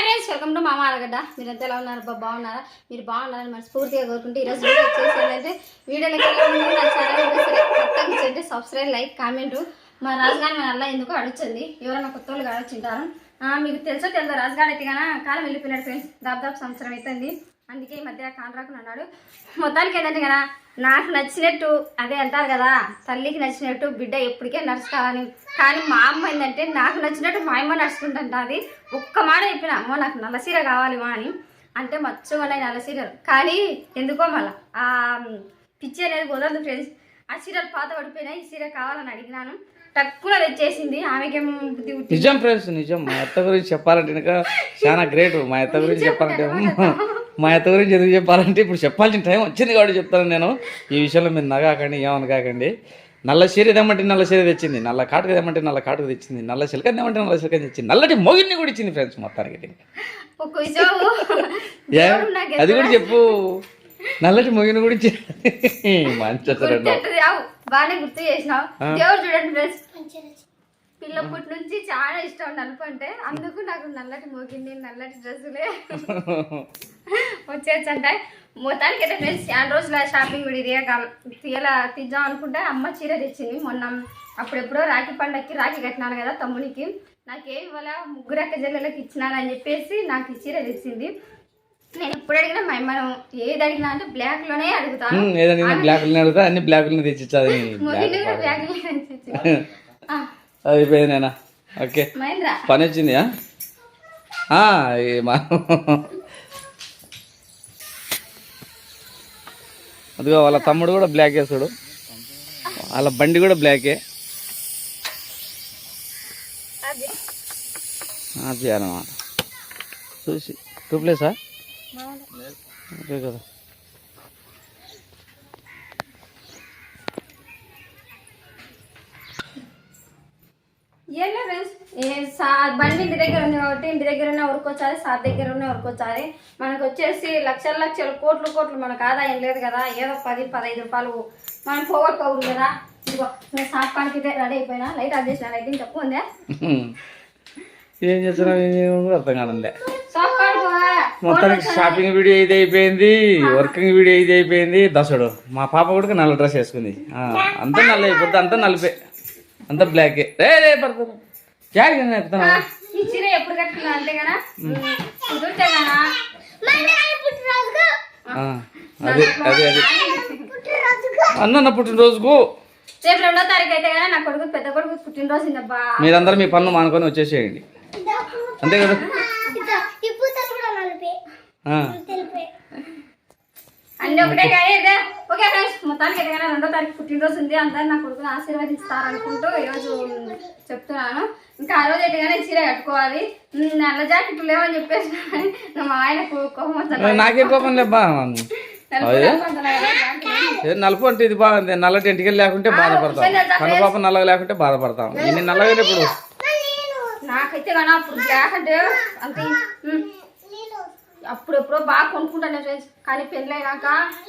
Hi friends welcome to మామ అరగడ్డ మీరంతా ఎలా ఉన్నారు? బా బాగున్నారా? మీరు బాగున్నారని మనస్ఫూర్తిగా కోరుకుంటే ఈరోజు వీడియో వచ్చేసి వీడియోలోకి వెళ్ళే నా ఛానల్ కొత్తగా సబ్స్క్రైబ్ లైక్ కామెంట్ మా రాజుగారి మన అలా ఎందుకు అడుగుతుంది. ఎవరైనా కొత్త వాళ్ళు అడుగుతుంటారు మీకు తెలుసో తెలుసో రాజుగారు అయితే కానీ కాలం వెళ్ళిపోయినాడు ఫ్రెండ్స్. దాదాపు సంవత్సరం అవుతుంది అందుకే ఈ మధ్య కాంట్రాక్ట్ అన్నాడు. మొత్తానికి ఏంటంటే కదా నాకు నచ్చినట్టు అదే అంటారు కదా తల్లికి నచ్చినట్టు బిడ్డ ఎప్పటికే నడుచుకోవాలని కానీ మా అమ్మ ఏంటంటే నాకు నచ్చినట్టు మా అమ్మ నడుచుకుంటుంటుంది ఒక్క మాట చెప్పిన అమ్మ నాకు నల్ల సీర కావాలి మా అని. అంటే మచ్చగా ఉన్నాయి నల్ల కానీ ఎందుకో మళ్ళీ ఆ పిచ్చి అనేది కుదరదు ఫ్రెండ్స్. ఆ సీరలు పాత పడిపోయినాయి ఈ సీర కావాలని అడిగినాను. తక్కువ తెచ్చేసింది. ఆమెకేమో బుద్ధి పుట్టి నిజం ఫ్రెండ్స్ నిజం. మా అత్త గురించి చెప్పాలంటే ఇంకా చాలా గ్రేట్. మా అత్త గురించి చెప్పాలంటే మా అత్త గురించి ఎందుకు చెప్పాలంటే ఇప్పుడు చెప్పాల్సిన టైం వచ్చింది కాబట్టి చెప్తాను నేను. ఈ విషయంలో మీరు నగాకండి ఏమని కాకండి. నల్ల చీర తెమ్మంటే నల్ల చీర తెచ్చింది. నల్ల కాటుక తెమ్మంటే నల్ల కాటుక తెచ్చింది. నల్ల చిలక తెమ్మంటే నల్ల చిలక తెచ్చింది. నల్లటి మొగిన్ని కూడా ఇచ్చింది ఫ్రెండ్స్ మొత్తానికి అది కూడా చెప్పు. నల్లటి మొగిని కూడా ఇచ్చింది. మంచి బాగానే గుర్తు చేసినావు. దేవుడు చూడండి ఫ్రెండ్స్ పిల్లప్పటి నుంచి చాలా ఇష్టం నలుపు అంటే అందుకు నాకు నల్లటి మోగింది నల్లటి డ్రెస్సులే. వచ్చేచ్చంట మొత్తానికి అయితే ఫ్రెండ్స్ చాలా రోజుల షాపింగ్ విడిది తీయాల తీద్దాం అనుకుంటే అమ్మ చీర తెచ్చింది మొన్న. అప్పుడెప్పుడో రాఖీ పండక్కి రాఖీ కట్టినాను కదా తమ్మునికి. నాకేం ఇవాళ ముగ్గురు అక్క చెల్లెలకు ఇచ్చినాను అని చెప్పేసి నాకు ఈ చీర తెచ్చింది. నేను ఎప్పుడు అడిగినా మా అమ్మను ఏది అడిగినా అంటే బ్లాక్లోనే అడుగుతాను ఏదైనా బ్లాక్లు అడుగుతా అన్ని తెచ్చిచ్చాది బ్లాక్లోనే తెచ్చింది. ఆ, అయిపోయింది నేనా ఓకే. పని వచ్చింది అదిగో వాళ్ళ తమ్ముడు కూడా బ్లాక్ వేస్తాడు. వాళ్ళ బండి కూడా బ్లాకే అది. అది అన్నమాట. చూసి టూ ప్లేసా ఓకే కదా. బండి ఇంటి దగ్గర ఉంది కాబట్టి ఇంటి దగ్గర ఉన్న ఉరుకొచ్చాలి సార్ దగ్గర ఉన్న ఉరుకొచ్చాలి మనకు వచ్చేసి లక్షల లక్షలు కోట్లు కోట్లు మనకు ఆదాయం లేదు కదా. ఏదో పది పదహైదు రూపాయలు. మనం పోగొట్టుకోకూడదు కదా. ఇదిగో నేను సాపానికి రెడీ అయిపోయినా లైట్ ఆఫ్ చేసిన లైటింగ్ తక్కువ ఉందా. ఏం చేస్తున్నావు? ఏం చేయడం కూడా అర్థం కాదండి సాపానికి మొత్తానికి షాపింగ్ వీడియో ఇది అయిపోయింది వర్కింగ్ వీడియో ఇది అయిపోయింది. దసడు మా పాప కూడా నల్ల డ్రెస్ వేసుకుంది. ఆ, అంతా నల్ల అయిపోద్ది అంతా నలిపే. అంతా బ్లాకే రే రే పడుతుంది జాగ్రత్త అదే అదే అదే. అన్న నా పుట్టినరోజుకు. రేపు రెండో తారీఖు అయితే కదా నా కొడుకు పెద్ద కొడుకు పుట్టినరోజు మీరందరూ మీ పనులు మానుకొని వచ్చేసేయండి. అంతే కదా? అన్ని ఒకటే కానీ ఓకే ఫ్రెండ్స్ మొత్తానికి కానీ రెండో తారీఖు పుట్టినరోజు ఉంది. అందరు నా కొడుకుని ఆశీర్వదిస్తారు అనుకుంటూ ఈరోజు చెప్తున్నాను. ఇంకా ఆ రోజు కానీ చీర కట్టుకోవాలి. నల్ల జాకెట్లు లేవని చెప్పేసి మా ఆయనకు కోపం నాకేం కోపం లేబ్బా నలుపు అంటే ఇది బాగుంది నల్లటి ఇంటికి లేకుంటే బాధపడతాం. కనుపాప నల్లగా లేకుంటే బాధపడతాం. ఇన్ని నల్లగా ఇప్పుడు. నాకైతే కానీ అప్పుడు అంటే అంత. ఉమ్, అప్పుడు ఎప్పుడో బాగా కొనుక్కుంటాను ఫ్రెండ్స్ కానీ పెళ్ళైనాక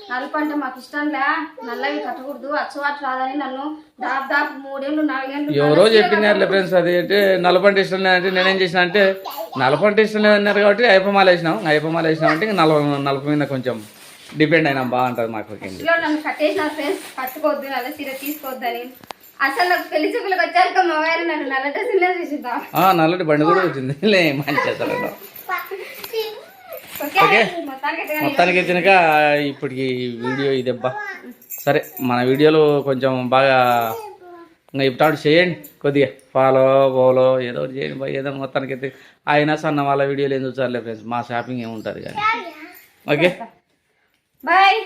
నలుపు అంటే మాకు ఇష్టం లే. నల్లవి కట్టకూడదు అచ్చవాటు రాదని నన్ను దాదాపు మూడేళ్ళు నాలుగేళ్ళు ఎవరో చెప్పినారులే ఫ్రెండ్స్ అది అంటే నలపంట ఇష్టం లేదంటే నేనేం చేసిన అంటే నలపంట ఇష్టం లేదన్నారు కాబట్టి అయ్యప్పమాల వేసినాం. అయ్యప్పమాల వేసినాం అంటే నలభ నలభ మీద కొంచెం డిపెండ్ అయినా. బాగుంటుంది మాకు నన్ను కట్టేసిన ఫ్రెండ్స్ కట్టుకోవద్దు నల్ల చీర తీసుకోవద్దని. అసలు నాకు పెళ్ళి చూపులకు వచ్చాక మా వారు నన్ను నల్ల ఆ, నల్లటి బండి కూడా వచ్చింది. లే మంచి ఓకే. మొత్తానికి వచ్చినాక ఇప్పటికి వీడియో ఇదబ్బా. సరే మన వీడియోలు కొంచెం బాగా ఇంకా ఇప్పుడు చేయండి. కొద్దిగా ఫాలో బోలో ఏదో ఒకటి చేయండి బాయ్ ఏదో మొత్తానికి అయితే అయినా సన్న వాళ్ళ వీడియోలు ఏం చూసారులే ఫ్రెండ్స్ మా షాపింగ్ ఏముంటుంది కానీ. ఓకే. బాయ్